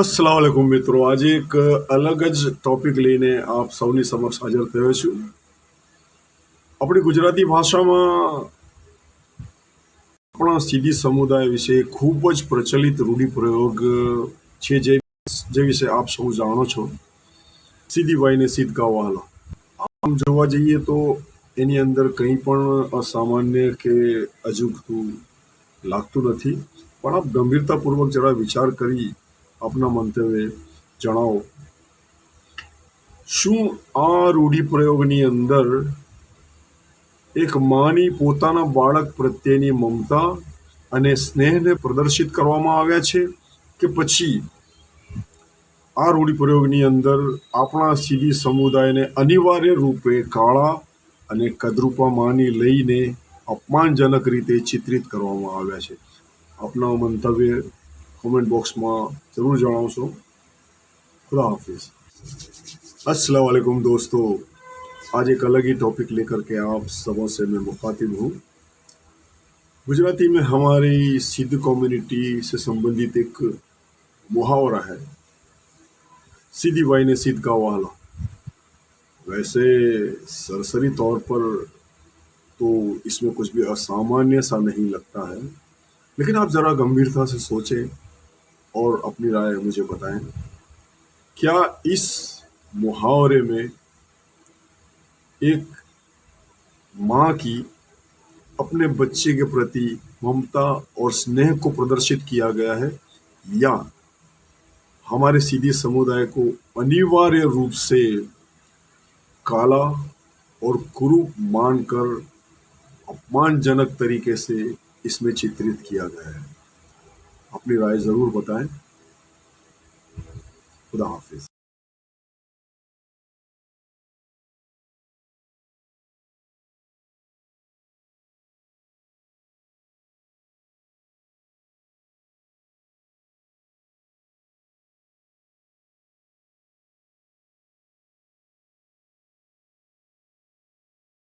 અસલામ મિત્રો આજે એક અલગ જ ટોપિક લઈને આપ સૌની સમક્ષ હાજર થયો છું આપણી ગુજરાતી ભાષામાં આપણા સીધી સમુદાય વિશે ખૂબ જ પ્રચલિત રૂઢિપ્રયોગ છે જે જે વિશે આપ સૌ જાણો છો સીધી વાઈને સીધ ગાવાલા આમ જોવા જઈએ તો એની અંદર કંઈ પણ અસામાન્ય કે અજુગતું લાગતું નથી પણ આપ ગંભીરતાપૂર્વક જરા વિચાર કરી આપના મંતવ્ય જણાવો શું આ રૂઢિપ્રયોગની અંદર એક માની પોતાના બાળક પ્રત્યેની મમતા અને સ્નેહને પ્રદર્શિત કરવામાં આવ્યા છે કે પછી આ રૂઢિપ્રયોગની અંદર આપણા સીધી સમુદાયને અનિવાર્ય રૂપે કાળા અને કદરૂપા માની લઈને અપમાનજનક રીતે ચિત્રિત કરવામાં આવ્યા છે આપના મંતવ્ય कमेंट बॉक्स में जरूर જણાવશું ફલો ઓફિસ અસલામ عليكم દોસ્તો આજે એક અલગ ही ટોપિક લેકર કે આપ સબો સે મે મુખાતબ હું ગુજરાતી મે અમારી સિદ્ધ કોમ્યુનિટી સે સંબંધિત એક મહોરા હૈ સીધી વૈનસીત ગામવાલો વૈસે સરસરી તੌਰ પર તો ઇસમે કુછ ભી અસામાન્ય સા નહીં લગતા હૈ લેકિન આપ જરા ગંભીરતા સે સોચે और अपनी राय मुझे बताएं क्या इस मुहावरे में एक माँ की अपने बच्चे के प्रति ममता और स्नेह को प्रदर्शित किया गया है या हमारे सीधी समुदाय को अनिवार्य रूप से काला और कुरूप मानकर अपमानजनक तरीके से इसमें चित्रित किया गया है अपनी राय ज़रूर बताएं खुदा हाफिज